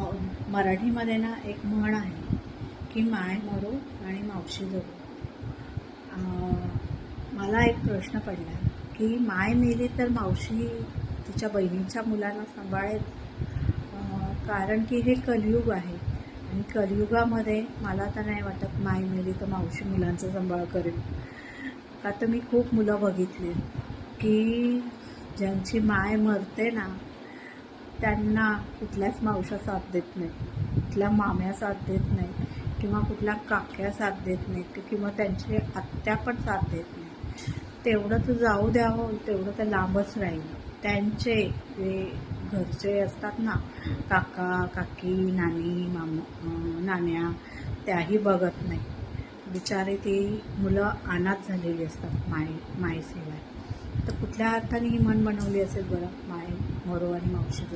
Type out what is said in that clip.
मराठीमध्ये ना एक म्हण आहे की माय मरो आणि मावशी जगो. मला एक प्रश्न पडला की माय मेली तर मावशी तिच्या बहिणीच्या मुलांना सांभाळेल? कारण की हे कलियुग आहे आणि कलियुगामध्ये मला तर नाही वाटत माय मेली तर मावशी मुलांचा सांभाळ करेल. का तर मी खूप मुलं बघितली की ज्यांची माय मरते ना त्यांना कुठल्याच मावशा साथ देत नाही कुठल्या माम्या साथ देत नाही किंवा कुठल्या काक्या साथ देत नाहीत. किंवा त्यांचे आत्या पण साथ देत नाही तेवढं तर जाऊ द्यावं हो. तेवढं तर लांबच राहील. त्यांचे जे घरचे असतात ना काका काकी नानी मामा नाण्या त्याही बघत नाही बिचारे ती मुलं अनाथ झालेली असतात माय मायसेवाय तर कुठल्या अर्थाने ही मन बनवली असेल बरं? माय మరో అని మా ఔషధ